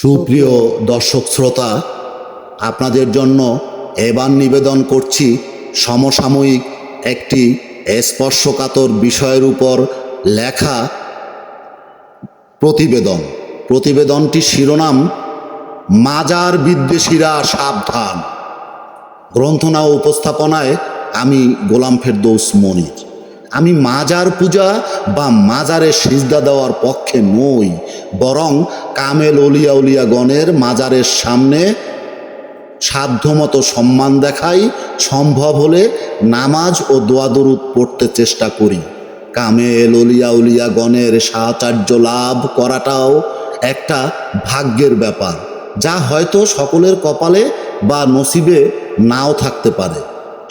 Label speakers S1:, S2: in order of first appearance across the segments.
S1: সুপ্রিয় দর্শক শ্রোতা, আপনাদের জন্য এবার নিবেদন করছি সমসাময়িক একটি স্পর্শকাতর বিষয়ের উপর লেখা প্রতিবেদন। প্রতিবেদনটি শিরোনাম, মাজার বিদ্বেষীরা সাবধান। গ্রন্থনা উপস্থাপনায় আমি গোলাম ফেরদৌস মনির। আমি মাজার পূজা বা মাজারে সিজদা দেওয়ার পক্ষে নই, বরং কামেল অলিয়া উলিয়াগণের মাজারের সামনে সাধ্যমতো সম্মান দেখাই সম্ভব হলে নামাজ ও দোয়াদরুদ পড়তে চেষ্টা করি। কামেল অলিয়া উলিয়াগণের সাহচার্য লাভ করাটাও একটা ভাগ্যের ব্যাপার, যা হয়তো সকলের কপালে বা নসিবে নাও থাকতে পারে।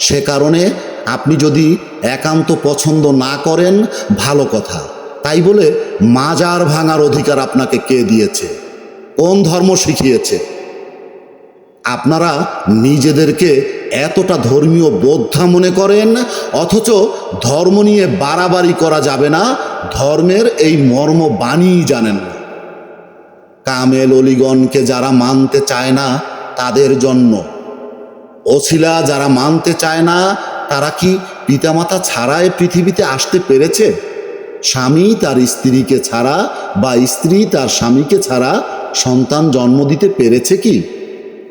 S1: সে কারণে আপনি যদি একান্ত পছন্দ না করেন, ভালো কথা। তাই বলে মাজার ভাঙার অধিকার আপনাকে কে দিয়েছে? কোন ধর্ম শিখিয়েছে? আপনারা নিজেদেরকে এতটা ধর্মীয় বোদ্ধা মনে করেন, অথচ ধর্ম নিয়ে বাড়াবাড়ি করা যাবে না, ধর্মের এই মর্ম বাণীই জানেন না। কামেল অলিগণকে যারা মানতে চায় না, তাদের জন্য। অছিলা যারা মানতে চায় না তারা কি পিতামাতা ছাড়াই পৃথিবীতে আসতে পেরেছে? স্বামী তার স্ত্রীকে ছাড়া বা স্ত্রী তার স্বামীকে ছাড়া সন্তান জন্ম দিতে পেরেছে কি?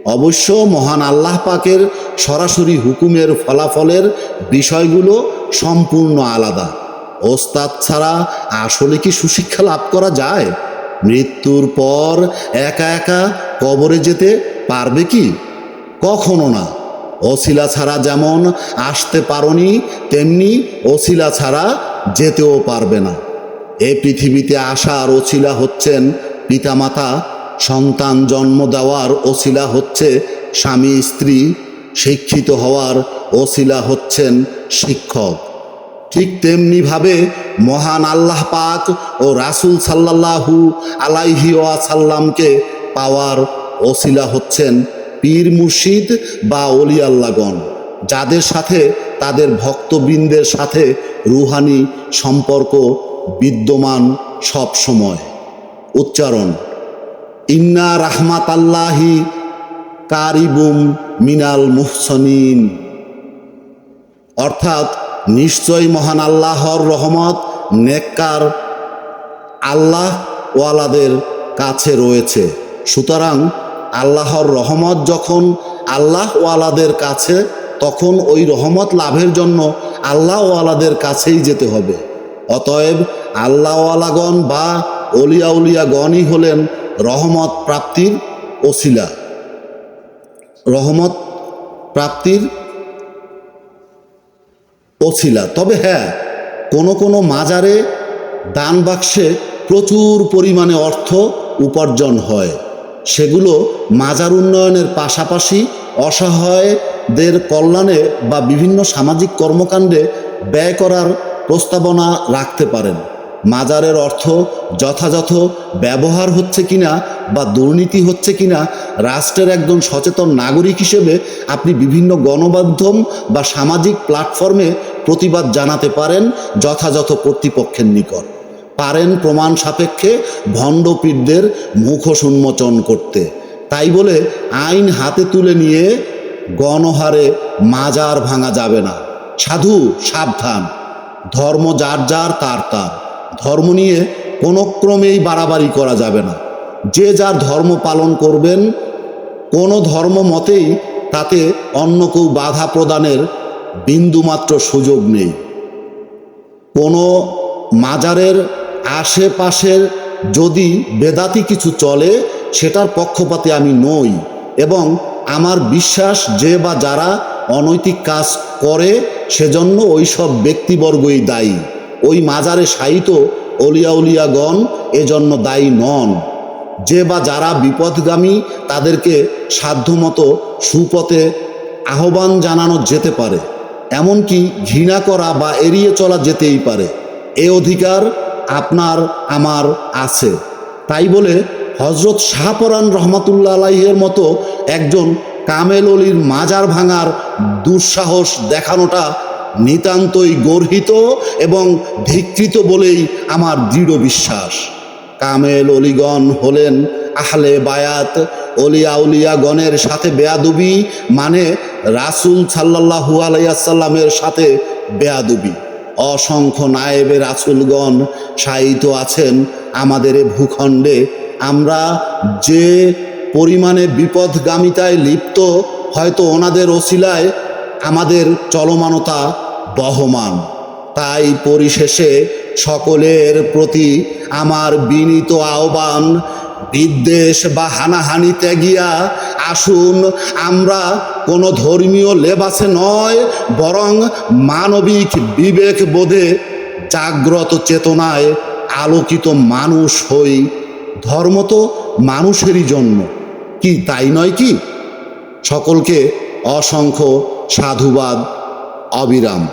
S1: অবশ্য মহান আল্লাহ পাকের সরাসরি হুকুমের ফলাফলের বিষয়গুলো সম্পূর্ণ আলাদা। ওস্তাদ ছাড়া আসলে কি সুশিক্ষা লাভ করা যায়? মৃত্যুর পর একা একা কবরে যেতে পারবে কি? কখনো না। অশিলা ছাড়া যেমন আসতে পারনি, তেমনি অশিলা ছাড়া যেতেও পারবে না। এ পৃথিবীতে আসার অছিলা হচ্ছেন পিতামাতা, সন্তান জন্ম দেওয়ার অছিলা হচ্ছে স্বামী, স্ত্রী, শিক্ষিত হওয়ার অছিলা হচ্ছেন শিক্ষক। ঠিক তেমনিভাবে মহান আল্লাহ পাক ও রাসুল সাল্লাল্লাহু আলাইহি ওয়াসাল্লামকে পাওয়ার ওসিলা হচ্ছেন পীর মুর্শিদ বা অলি আল্লাগণ যাদের সাথে তাদের ভক্তবৃন্দের সাথে রুহানি সম্পর্ক বিদ্যমান সব সময়। উচ্চারণ, ইন্না রাহমাত আল্লাহি কারিবুম মিনাল মুহসনিন। অর্থাৎ নিশ্চয় মহান আল্লাহর রহমত নেককার আল্লাহ ওয়ালাদের কাছে রয়েছে। সুতরাং আল্লাহর রহমত যখন আল্লাহ ওয়ালাদের কাছে, তখন ওই রহমত লাভের জন্য আল্লাহ ওয়ালাদের কাছেই যেতে হবে। অতএব আল্লাহওয়ালাগণ বা অলিয়া উলিয়াগণই হলেন রহমত প্রাপ্তির ওসিলা। রহমত প্রাপ্তির ওছিলা তবে হ্যাঁ কোনো কোনো মাজারে দান বাক্সে প্রচুর পরিমাণে অর্থ উপার্জন হয়। সেগুলো মাজার উন্নয়নের পাশাপাশি অসহায়দের কল্যাণে বা বিভিন্ন সামাজিক কর্মকাণ্ডে ব্যয় করার প্রস্তাবনা রাখতে পারেন। মাজারের অর্থ যথাযথ ব্যবহার হচ্ছে কিনা বা দুর্নীতি হচ্ছে কিনা রাষ্ট্রের একজন সচেতন নাগরিক হিসেবে আপনি বিভিন্ন গণমাধ্যম বা সামাজিক প্ল্যাটফর্মে প্রতিবাদ জানাতে পারেন যথাযথ কর্তৃপক্ষের নিকট। পারেন প্রমাণ সাপেক্ষে ভণ্ডপীঠদের মুখোশ উন্মোচন করতে। তাই বলে আইন হাতে তুলে নিয়ে গণহারে মাজার ভাঙা যাবে না। সাধু, সাবধান। ধর্ম যার যার, তার তার। ধর্ম নিয়ে কোনো ক্রমেই বাড়াবাড়ি করা যাবে না। যে যার ধর্ম পালন করবেন, কোনো ধর্ম মতেই তাতে অন্য কেউ বাধা প্রদানের বিন্দুমাত্র সুযোগ নেই। কোনো মাজারের আশেপাশের যদি বেদাতি কিছু চলে, সেটার পক্ষপাতে আমি নই। এবং আমার বিশ্বাস যে বা যারা অনৈতিক কাজ করে, সেজন্য ওই সব ব্যক্তিবর্গই দায়ী। ওই মাজারে সাহিত অলিয়া উলিয়াগণ এজন্য দায়ী নন। যে বা যারা বিপদগামী তাদেরকে সাধ্যমতো সুপথে আহ্বান জানানো যেতে পারে। এমনকি ঘৃণা করা বা এড়িয়ে চলা যেতেই পারে। এ অধিকার আপনার, আমার আছে। তাই বলে হজরত শাহপরান রহমাতুল্লা আলাইহের মতো একজন কামেল অলির মাজার ভাঙার দুঃসাহস দেখানোটা নিতান্তই গর্হিত এবং ধিকৃত বলেই আমার দৃঢ় বিশ্বাস। কামেল অলিগণ হলেন আহলে বায়াত, অলিয়া উলিয়া গণের সাথে বেয়াদুবি মানে রাসুল সাল্লাহু আলাইসাল্লামের সাথে বেয়াদুবি। অসংখ্য নায়েবে রাসুলগণ সাহিত্য আছেন আমাদের এ ভূখণ্ডে। আমরা যে পরিমাণে বিপদগামিতায় লিপ্ত, হয়তো ওনাদের ওসিলায় আমাদের চলমানতা বহমান। তাই পরিশেষে সকলের প্রতি আমার বিনীত আহ্বান, বিদ্বেষ বা হানাহানি ত্যাগিয়া আসুন, আমরা কোনো ধর্মীয় লেবাসে নয়, বরং মানবিক বিবেক বোধে জাগ্রত চেতনায় আলোকিত মানুষ হই। ধর্ম তো মানুষেরই জন্য কি তাই নয় কি? সকলকে অসংখ্য সাধুবাদ, অবিরাম।